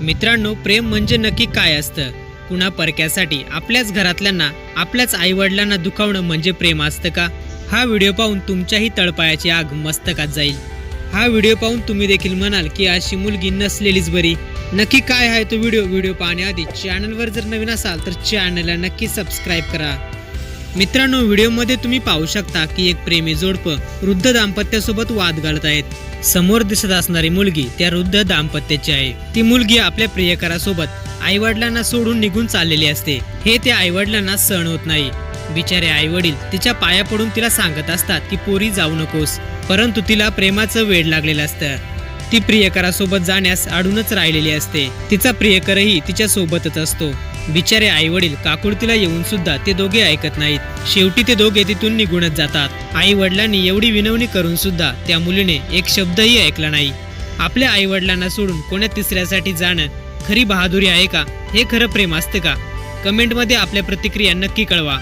मित्रांनो प्रेम म्हणजे नक्की काय असतं? कुणा परक्यासाठी आपल्याच घरातल्यांना आपल्याच आईवडिलांना दुखावणं म्हणजे प्रेम असतं का? हा व्हिडिओ पाहून तुमच्याही तळपायाची आग मस्तकात जाईल. हा व्हिडिओ पाहून तुम्ही देखील म्हणाल की अशी मुलगी नसलेलीच बरी. नक्की काय आहे तो व्हिडिओ? व्हिडिओ पाहण्याआधी चॅनलवर जर नवीन असाल तर चॅनलला नक्की सबस्क्राईब करा. मित्रांनो व्हिडिओमध्ये तुम्ही पाहू शकता की एक प्रेमी जोडपं वृद्ध दाम्पत्यासोबत वाद घालत आहेत समोर दिसत असणारी मुलगी त्या वृद्ध दाम्पत्याची आहे. ती मुलगी आपल्या प्रियकरासोबत आईवडिलांना सोडून निघून चाललेली असते. हे त्या आईवडिलांना सहन होत नाही. बिचारे आईवडील तिच्या पाया पडून तिला सांगत असतात की पोरी जाऊ नकोस. परंतु तिला प्रेमाचं वेड लागलेलं असतं. ती प्रियकरासोबत जाण्यास अडूनच राहिलेली असते. तिचा प्रियकरही तिच्या सोबतच असतो. बिचारे आई वडील काकुळतीला येऊन सुद्धा ते दोघे ऐकत नाहीत. शेवटी ते दोघे तिथून निघूनच जातात. आई वडिलांनी एवढी विनवणी करून सुद्धा त्या मुलीने एक शब्दही ऐकला नाही. आपल्या आई वडिलांना सोडून कोण्या तिसऱ्यासाठी जाणं खरी बहादुरी आहे का? हे खरं प्रेम असते का? कमेंटमध्ये आपल्या प्रतिक्रिया नक्की कळवा.